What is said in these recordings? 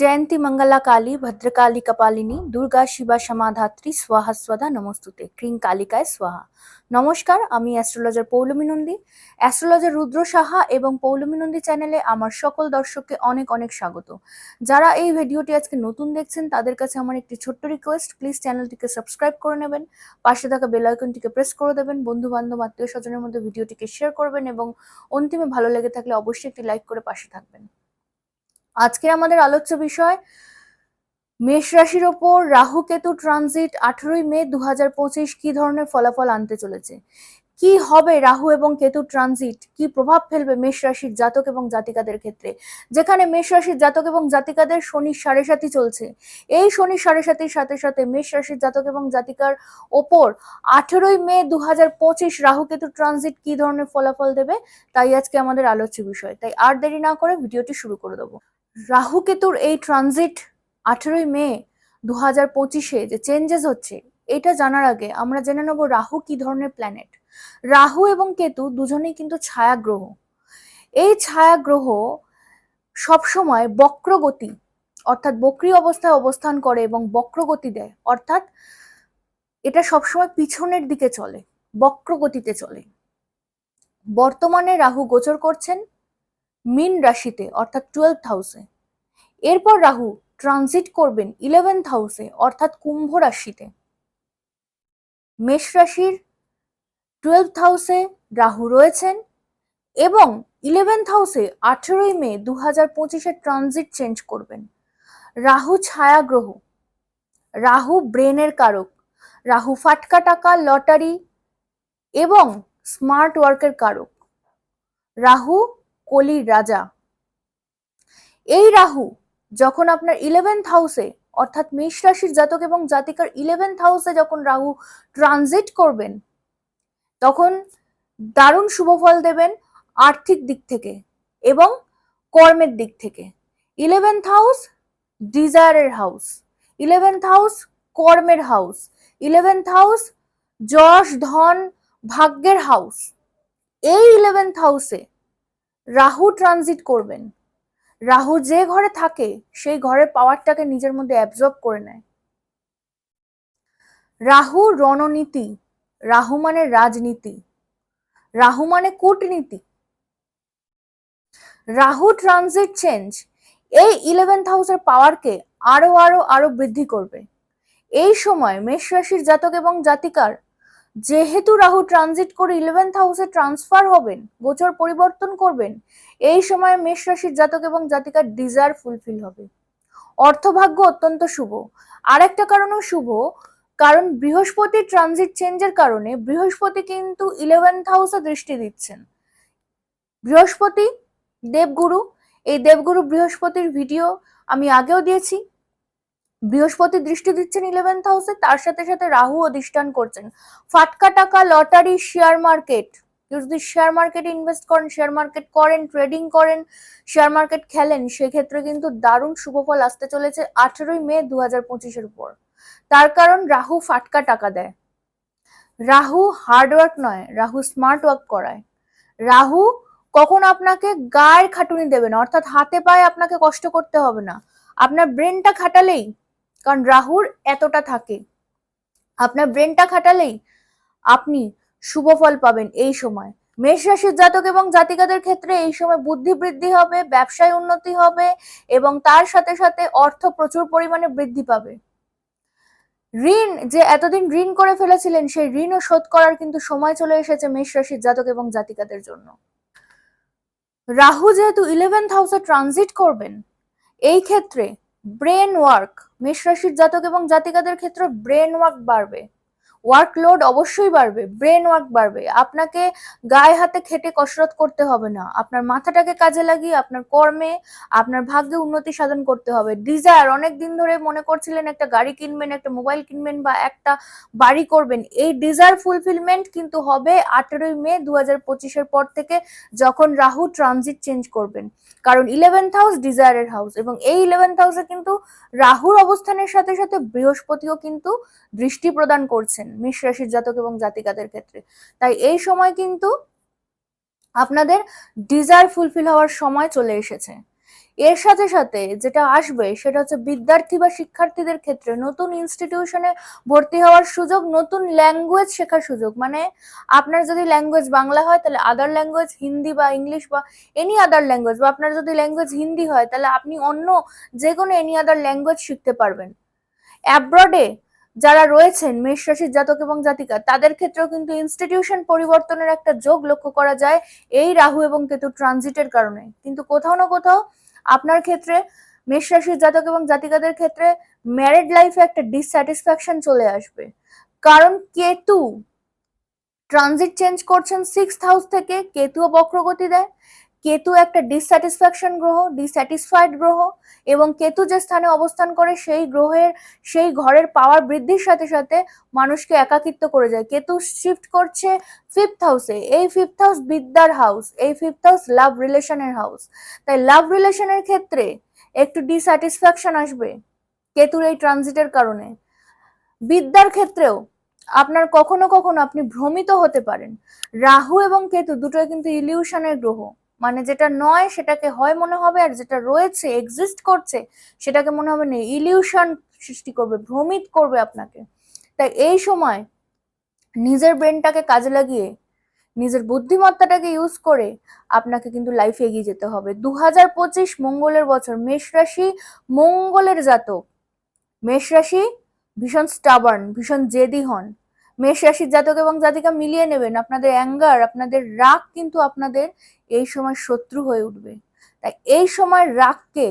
জয়ন্তী মঙ্গলা কালী ভদ্রকালী কপালিনী দুর্গা শিবা সমাধাত্রী স্বাহা স্বদা নমস্তুতে ক্রিং কালিকায় স্বাহা নমস্কার আমি অ্যাস্ট্রোলজার পৌলমী নন্দী। অ্যাস্ট্রোলজার রুদ্র সাহা এবং পৌলমী নন্দী চ্যানেলে আমার সকল দর্শককে অনেক অনেক স্বাগত। যারা এই ভিডিওটি আজকে নতুন দেখছেন, তাদের কাছে আমার একটি ছোট্ট রিকোয়েস্ট প্লিজ চ্যানেলটিকে সাবস্ক্রাইব করে নেবেন, পাশে থাকা বেল আইকনটিকে প্রেস করে দেবেন বন্ধু বান্ধব আত্মীয় স্বজনের মধ্যে ভিডিওটিকে শেয়ার করবেন এবং অন্তিমে ভালো লেগে থাকলে অবশ্যই একটি লাইক করে পাশে থাকবেন। আজকে আমাদের আলোচ্য বিষয়, মেষ রাশির ওপর রাহু কেতু ট্রানজিট আঠেরোই মে দু হাজার পঁচিশ কি ধরনের ফলাফল আনতে চলেছে? কি হবে রাহু এবং কেতু ট্রানজিট কি প্রভাব ফেলবে মেষ রাশির জাতক এবং জাতিকাদের ক্ষেত্রে? যেখানে মেষ রাশির জাতক এবং জাতিকাদের শনি সাড়ে সাথী চলছে। এই শনি সাড়ে সাথীর সাথে সাথে মেষ রাশির জাতক এবং জাতিকার ওপর আঠেরোই মে দু হাজার পঁচিশ রাহু কেতু ট্রানজিট কি ধরনের ফলাফল দেবে, তাই আজকে আমাদের আলোচ্য বিষয়। তাই আর দেরি না করে ভিডিওটি শুরু করে দেবো। রাহু কেতুর এই ট্রানজিট আঠেরোই মে দু হাজার পঁচিশে যে চেঞ্জেস হচ্ছে, এটা জানার আগে আমরা জেনে নেব রাহু কি ধরনের প্ল্যানেট রাহু এবং কেতু দুজনেই কিন্তু ছায়া গ্রহ এই ছায়া গ্রহ সবসময় বক্রগতি, অর্থাৎ বক্রি অবস্থায় অবস্থান করে এবং বক্রগতি দেয়, অর্থাৎ এটা সবসময় পিছনের দিকে চলে, বক্রগতিতে চলে। বর্তমানে রাহু গোচর করছেন মিন রাশিতে, অর্থাৎ টুয়েলভ হাউসে এরপর রাহু ট্রানজিট করবেন ইলেভেন্থ হাউসে অর্থাৎ কুম্ভ রাশিতে। মেষ রাশির টুয়েলভ হাউসে রাহু রয়েছেন এবং ইলেভেন্থ হাউসে আঠেরোই মে দু হাজার পঁচিশে ট্রানজিট চেঞ্জ করবেন। রাহু ছায়া গ্রহ, রাহু ব্রেনের কারক, রাহু ফাটকা টাকা, লটারি এবং স্মার্ট ওয়ার্কের কারক। রাহু কলির রাজা। এই রাহু যখন আপনার ইলেভেন্থ হাউসে অর্থাৎ মেষ রাশির জাতক এবং জাতিকার ইলেভেন্থ হাউসে যখন রাহু ট্রানজিট করবেন, তখন দারুণ শুভফল দেবেন আর্থিক দিক থেকে এবং কর্মের দিক থেকে। ইলেভেন্থ হাউস ডিজায়ারের হাউস ইলেভেন্থ হাউস কর্মের হাউস ইলেভেন্থ হাউস যশ, ধন, ভাগ্যের হাউস এই ইলেভেন্থ হাউসে রাহু ট্রানজিট করবেন। রাহু যে ঘরে থাকে, সেই ঘরের পাওয়ারটাকে নিজের মধ্যে অ্যাবজর্ব করে নেয়। রাহু রণনীতি, রাহু মানে রাজনীতি, রাহু মানে কূটনীতি। রাহু ট্রানজিট চেঞ্জ এই ইলেভেন্থ হাউসের পাওয়ারকে আরও আরও আরও বৃদ্ধি করবে। এই সময় মেষ রাশির জাতক এবং জাতিকার যেহেতু রাহু ট্রানজিট করে ইলেভেন্থ হাউসে ট্রান্সফার হবেন, গোচর পরিবর্তন করবেন, এই সময় মেষ রাশির জাতক এবং জাতিকার ডিজায়ার ফুলফিল হবে। অর্থভাগ্য অত্যন্ত শুভ। আর একটা কারণও শুভ, কারণ বৃহস্পতির ট্রানজিট চেঞ্জের কারণে বৃহস্পতি কিন্তু ইলেভেন্থ হাউসে দৃষ্টি দিচ্ছেন। বৃহস্পতি, দেবগুরু, এই দেবগুরু বৃহস্পতির ভিডিও আমি আগেও দিয়েছি। বৃহস্পতি দৃষ্টি দিচ্ছেন ইলেভেন্থ হাউসে তার সাথে সাথে রাহু অধিষ্ঠান করছেন। ফাটকা টাকা, লটারি শেয়ার মার্কেট যদি শেয়ার মার্কেটে ইনভেস্ট করেন শেয়ার মার্কেট করেন ট্রেডিং করেন শেয়ার মার্কেট খেলেন, সেক্ষেত্রে কিন্তু দারুণ শুভফল আসতে চলেছে আঠেরোই মে দু হাজার পঁচিশের উপর। তার কারণ রাহু ফাটকা টাকা দেয়। রাহু হার্ডওয়ার্ক নয়, রাহু স্মার্ট ওয়ার্ক করায়। রাহু কখন আপনাকে গায়ের খাটুনি দেবে না, অর্থাৎ হাতে পায়ে আপনাকে কষ্ট করতে হবে না। আপনার ব্রেনটা খাটালেই কারণ রাহুর এতটা থাকে। আপনার ব্রেনটা খাটালেই আপনি শুভ ফল পাবেন এই সময়। মেষ রাশির জাতক এবং জাতিকাদের ক্ষেত্রে এই সময় বুদ্ধি বৃদ্ধি হবে, ব্যবসায় উন্নতি হবে এবং তার সাথে সাথে অর্থ প্রচুর পরিমাণে বৃদ্ধি পাবে। ঋণ, যে এতদিন ঋণ করে ফেলেছিলেন, সেই ঋণও শোধ করার কিন্তু সময় চলে এসেছে মেষ রাশির জাতক এবং জাতিকাদের জন্য। রাহু যেহেতু ইলেভেন্থ হাউসে ট্রানজিট করবেন, এই ক্ষেত্রে ব্রেন ওয়ার্ক মেষ রাশির জাতক এবং জাতিকাদের ক্ষেত্রে ব্রেন ওয়ার্ক বাড়বে। ওয়ার্কলোড অবশ্যই বাড়বে ব্রেন ওয়ার্ক বাড়বে। আপনাকে গায়ে হাতে খেটে কসরত করতে হবে না। আপনার মাথাটাকে কাজে লাগিয়ে আপনার কর্মে আপনার ভাগ্যে উন্নতি সাধন করতে হবে। ডিজায়ার অনেক দিন ধরে মনে করছিলেন একটা গাড়ি কিনবেন, একটা মোবাইল কিনবেন বা একটা বাড়ি করবেন। এই ডিজায়ার ফুলফিলমেন্ট কিন্তু হবে আঠেরোই মে দু হাজার পঁচিশের পর থেকে যখন রাহু ট্রানজিট চেঞ্জ করবেন। কারণ ইলেভেন্থ হাউস ডিজায়ারের হাউস এবং এই ইলেভেন্থ হাউসে কিন্তু রাহুর অবস্থানের সাথে সাথে বৃহস্পতিও কিন্তু দৃষ্টি প্রদান করছেন। মেষ রাশির জাতক এবং জাতিকাদের ক্ষেত্রে। তাই এই সময় কিন্তু আপনাদের ডিজায়ার ফুলফিল হওয়ার সময় চলে এসেছে। এর সাথে সাথে যেটা আসবে সেটা হচ্ছে বিদ্যার্থী বা শিক্ষার্থীদের ক্ষেত্রে নতুন ইনস্টিটিউশনে ভর্তি হওয়ার সুযোগ, নতুন ল্যাঙ্গুয়েজ শেখার সুযোগ। মানে আপনার যদি ল্যাঙ্গুয়েজ বাংলা হয়, তাহলে আদার ল্যাঙ্গুয়েজ হিন্দি বা ইংলিশ বা এনি আদার ল্যাঙ্গুয়েজ বা আপনার যদি ল্যাঙ্গুয়েজ হিন্দি হয়, তাহলে আপনি অন্য যে কোনো এনি আদার ল্যাঙ্গুয়েজ শিখতে পারবেন। অ্যাব্রডে যারা রয়েছেন মেষ রাশির জাতক এবং জাতিকা, তাদের ক্ষেত্রেও কিন্তু ইনস্টিটিউশন পরিবর্তনের একটা যোগ লক্ষ্য করা যায় এই রাহু এবং কেতু ট্রানজিটের কারণে। কিন্তু কোথাও না কোথাও আপনার ক্ষেত্রে মেষ রাশির জাতক এবং জাতিকাদের ক্ষেত্রে ম্যারিড লাইফে একটা ডিসস্যাটিসফ্যাকশন চলে আসবে। কারণ কেতু ট্রানজিট চেঞ্জ করছেন সিক্স হাউস থেকে, কেতুও বক্রগতি দেয়। কেতু একটা ডিসস্যাটিসফ্যাকশন গ্রহ ডিস্যাটিসফাইড গ্রহ এবং কেতু যে স্থানে অবস্থান করে সেই গ্রহের, সেই ঘরের পাওয়ার বৃদ্ধির সাথে সাথে মানুষকে একাকিত্ব করে যায়। কেতু শিফট করছে ফিফথ হাউসে এই ফিফথ হাউস বিদ্যার হাউস এই ফিফথ হাউস লাভ রিলেশনের হাউস তাই লাভ রিলেশনের ক্ষেত্রে একটু ডিস্যাটিসফ্যাকশন আসবে কেতুর এই ট্রানজিটের কারণে। বিদ্যার ক্ষেত্রেও আপনার কখনো কখনো আপনি ভ্রমিত হতে পারেন। রাহু এবং কেতু দুটোই কিন্তু ইলিউশনের গ্রহ। মানে যেটা নয় সেটাকে হয় মনে হবে আর যেটা রয়েছে এক্সিস্ট করছে, সেটাকে মনে হবে না ইলিউশন সৃষ্টি করবে, ভ্রমিত করবে আপনাকে। তাই এই সময় নিজের ব্রেনটাকে কাজে লাগিয়ে, নিজের বুদ্ধিমত্তাটাকে ইউজ করে আপনাকে কিন্তু লাইফে এগিয়ে যেতে হবে। দু হাজার পঁচিশ মঙ্গলের বছর, মেষ রাশি মঙ্গলের জাতক। মেষ রাশি ভীষণ স্টাবার্ন ভীষণ জেদি হন। মেষ রাশির জাতক এবং জাতিকা মিলিয়ে নেবেন। আপনাদের অ্যাঙ্গার আপনাদের রাগ কিন্তু আপনাদের এই সময় শত্রু হয়ে উঠবে। তাই এই সময় রাগকে,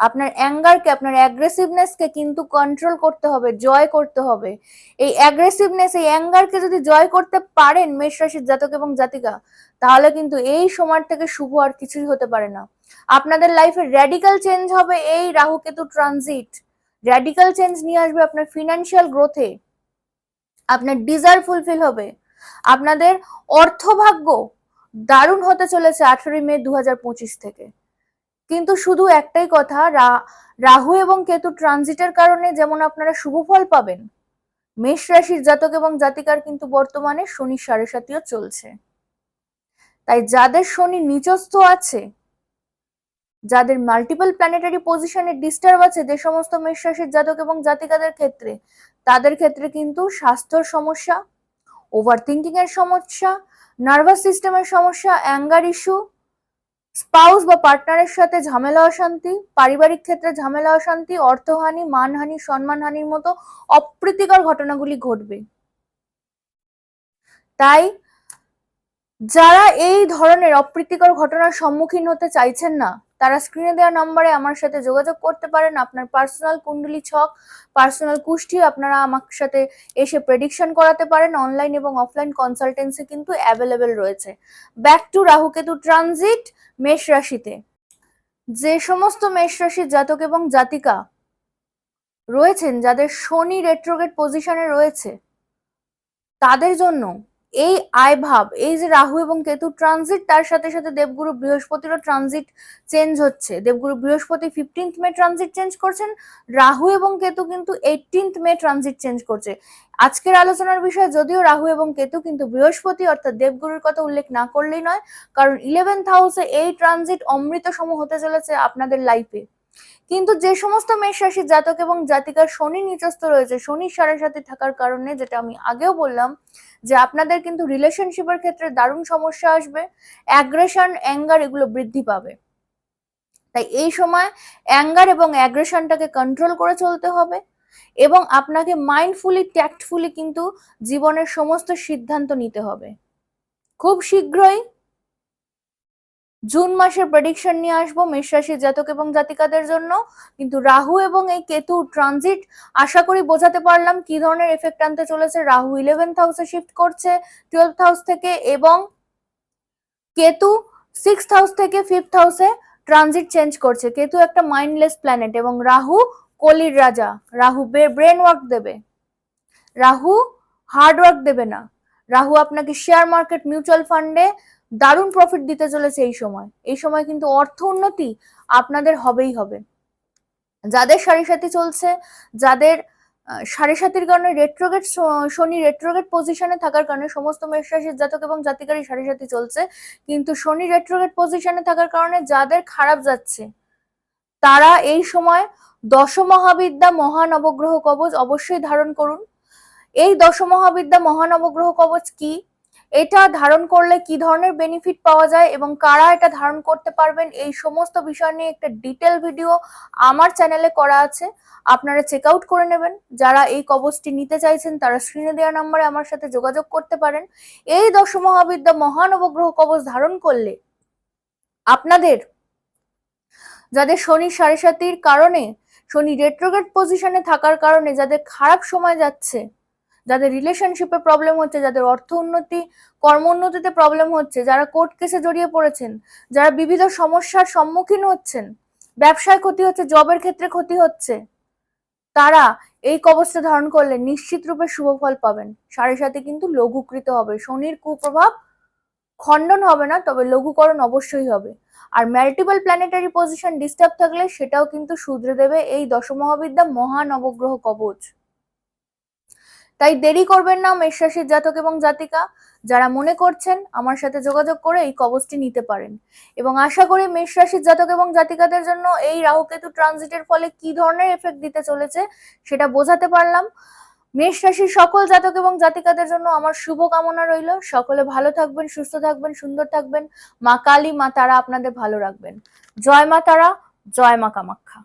আপনার অ্যাঙ্গারকে, আপনার অ্যাগ্রেসিভনেসকে কিন্তু কন্ট্রোল করতে হবে, জয় করতে হবে। এই অ্যাগ্রেসিভনেস এই অ্যাঙ্গারকে যদি জয় করতে পারেন মেষ রাশির জাতক এবং জাতিকা, তাহলে কিন্তু এই সময় থেকে শুভ আর কিছুই হতে পারে না। আপনাদের লাইফে র্যাডিক্যাল চেঞ্জ হবে এই Rahu Ketu transit radical change নিয়ে আসবে আপনার ফিনান্সিয়াল গ্রোথে আপনার ডিজায়ার ফুলফিল হবে। আপনাদের অর্থভাগ্য দারুণ হতে চলেছে আঠেরোই মে দু হাজার পঁচিশ থেকে। কিন্তু শুধু একটাই কথা রাহু এবং কেতু ট্রানজিটের কারণে যেমন আপনারা শুভ ফল পাবেন, মেষ রাশির জাতক এবং জাতিকার কিন্তু বর্তমানে শনি সাড়ে সাতিও চলছে। তাই যাদের শনি নিচস্থ আছে, যাদের মাল্টিপল প্ল্যানেটারি পজিশনে ডিস্টার্ব আছে যে সমস্ত মেষ রাশির জাতক এবং জাতিকাদের ক্ষেত্রে, তাদের ক্ষেত্রে কিন্তু স্বাস্থ্যর সমস্যা ওভার থিঙ্কিং এর সমস্যা নার্ভাস সিস্টেমের সমস্যা অ্যাঙ্গার ইস্যু স্পাউস বা পার্টনারের সাথে ঝামেলা, অশান্তি, পারিবারিক ক্ষেত্রে ঝামেলা, অশান্তি, অর্থহানি, মানহানি, সম্মানহানির মতো অপ্রীতিকর ঘটনাগুলি ঘটবে। তাই যারা এই ধরনের অপ্রীতিকর ঘটনার সম্মুখীন হতে চাইছেন না, তারা স্ক্রিনে দেওয়া নম্বরে আমার সাথে যোগাযোগ করতে পারেন। আপনার পার্সোনাল কুণ্ডলি ছক পার্সোনাল কুষ্টি আপনারা আমার সাথে এসে প্রেডিকশন করাতে পারেন। অনলাইন এবং অফলাইন কনসালটেন্সি কিন্তু অ্যাভেলেবেল রয়েছে। ব্যাক টু রাহুকেতু ট্রানজিট মেষ রাশিতে। যে সমস্ত মেষ রাশির জাতক এবং জাতিকা রয়েছেন, যাদের শনি রেট্রোগেট পজিশনে রয়েছে, তাদের জন্য এই আয় ভাব, এই যে রাহু এবং কেতু ট্রানজিট তার সাথে সাথে দেবগুরু বৃহস্পতিরও ট্রানজিট চেঞ্জ হচ্ছে। দেবগুরু বৃহস্পতি ফিফটিন্থ মে ট্রানজিট চেঞ্জ করছেন, রাহু এবং কেতু কিন্তু এইটিন্থ মে ট্রানজিট চেঞ্জ করছে। আজকের আলোচনার বিষয়, যদিও রাহু এবং কেতু কিন্তু বৃহস্পতি, অর্থাৎ দেবগুরুর কথা উল্লেখ না করলেই নয়, কারণ ইলেভেন্থ হাউসে এই ট্রানজিট অমৃত সম হতে চলেছে আপনাদের লাইফে কিন্তু যে সমস্ত মেষ রাশির জাতক এবং জাতিকার শনি নিচস্থ রয়েছে শনির সাড়ে সাথে থাকার কারণে যেটা আমি আগেও বললাম যে আপনাদের কিন্তু রিলেশনশিপের ক্ষেত্রে দারুণ সমস্যা আসবে অ্যাগ্রেশন অ্যাঙ্গার এগুলো বৃদ্ধি পাবে। তাই এই সময় অ্যাঙ্গার এবং অ্যাগ্রেশনটাকে কন্ট্রোল করে চলতে হবে এবং আপনাকে মাইন্ডফুলি ট্যাক্টফুলি কিন্তু জীবনের সমস্ত সিদ্ধান্ত নিতে হবে। খুব শীঘ্রই জুন মাসের প্রেডিকশন নিয়ে আসব, মেষ রাশির জাতক এবং জাতিকাদের জন্য। কিন্তু রাহু এবং এই কেতু ট্রানজিট আশা করি বোঝাতে পারলাম কি ধরনের এফেক্ট আনতে চলেছে। রাহু ইলেভেন্থ হাউসে শিফট করছে টুয়েলভ হাউস থেকে এবং কেতু সিক্স হাউস থেকে ফিফথ হাউসে ট্রানজিট চেঞ্জ করছে। কেতু একটা মাইন্ডলেস প্ল্যানেট এবং রাহু কলির রাজা। রাহু ব্রেন ওয়ার্ক দেবে। রাহু হার্ড ওয়ার্ক দেবে না। রাহু আপনাকে শেয়ার মার্কেট মিউচুয়াল ফান্ডে দারুণ প্রফিট দিতে চলেছে এই সময়। এই সময় কিন্তু অর্থ উন্নতি আপনাদের হবেই হবে। যাদের সারি সাথী চলছে, যাদের সাড়ে সাতির কারণে রেট্রোগেট শনি রেট্রোগেট পজিশনে থাকার কারণে সমস্ত মেষ রাশির জাতক এবং জাতিকারই সাড়ে সাথী চলছে। কিন্তু শনি রেট্রোগেট পজিশনে থাকার কারণে যাদের খারাপ যাচ্ছে, তারা এই সময় দশ দশমহাবিদ্যা মহানবগ্রহ কবচ অবশ্যই ধারণ করুন। এই দশমহাবিদ্যা মহানবগ্রহ কবচ কি? এটা ধারণ করলে কি ধরনের বেনিফিট পাওয়া যায় এবং কারা এটা ধারণ করতে পারবেন, এই সমস্ত বিষয় নিয়ে একটা ডিটেল ভিডিও আমার চ্যানেলে করা আছে। আপনারা চেক আউট করে নেবেন। যারা এই কবচটি নিতে চাইছেন, তারা স্ক্রিনে দেওয়া নম্বরে আমার সাথে যোগাযোগ করতে পারেন। এই দশমহাবিদ্যা মহানবগ্রহ কবচ ধারণ করলে আপনাদের, যাদের শনি সাড়ে কারণে, শনি রেট্রোগেট পজিশনে থাকার কারণে, যাদের খারাপ সময় যাচ্ছে যাদের রিলেশনশিপে প্রবলেম হচ্ছে, যাদের অর্থ উন্নতি, কর্ম উন্নতিতে প্রবলেম হচ্ছে, যারা কোর্ট কেসে জড়িয়ে পড়েছেন, যারা বিবিধ সমস্যার সম্মুখীন হচ্ছেন, ব্যবসায় ক্ষতি হচ্ছে জবের ক্ষেত্রে ক্ষতি হচ্ছে, তারা এই কবচটা ধারণ করলে নিশ্চিত রূপে শুভ ফল পাবেন। সাড়ে সাথে কিন্তু লঘুকৃত হবে। শনির কুপ্রভাব খণ্ডন হবে না, তবে লঘুকরণ অবশ্যই হবে। আর ম্যাল্টিপল প্ল্যানেটারি পজিশন ডিস্টার্ব থাকলে সেটাও কিন্তু শুধরে দেবে এই দশমহাবিদ্যা মহানবগ্রহ কবচ। তাই দেরি করবেন না মেষ রাশির জাতক এবং জাতিকা। যারা মনে করছেন আমার সাথে যোগাযোগ করে এই কবচটি নিতে পারেন। এবং আশা করি মেষ রাশির জাতক এবং জাতিকাদের জন্য এই রাহুকেতু ট্রানজিটের ফলে কি ধরনের এফেক্ট দিতে চলেছে সেটা বোঝাতে পারলাম। মেষ রাশির সকল জাতক এবং জাতিকাদের জন্য আমার শুভ কামনা রইল। সকলে ভালো থাকবেন, সুস্থ থাকবেন, সুন্দর থাকবেন। মা কালী, মা তারা আপনাদের ভালো রাখবেন। জয় মা তারা, জয় মা কামাখ্যা।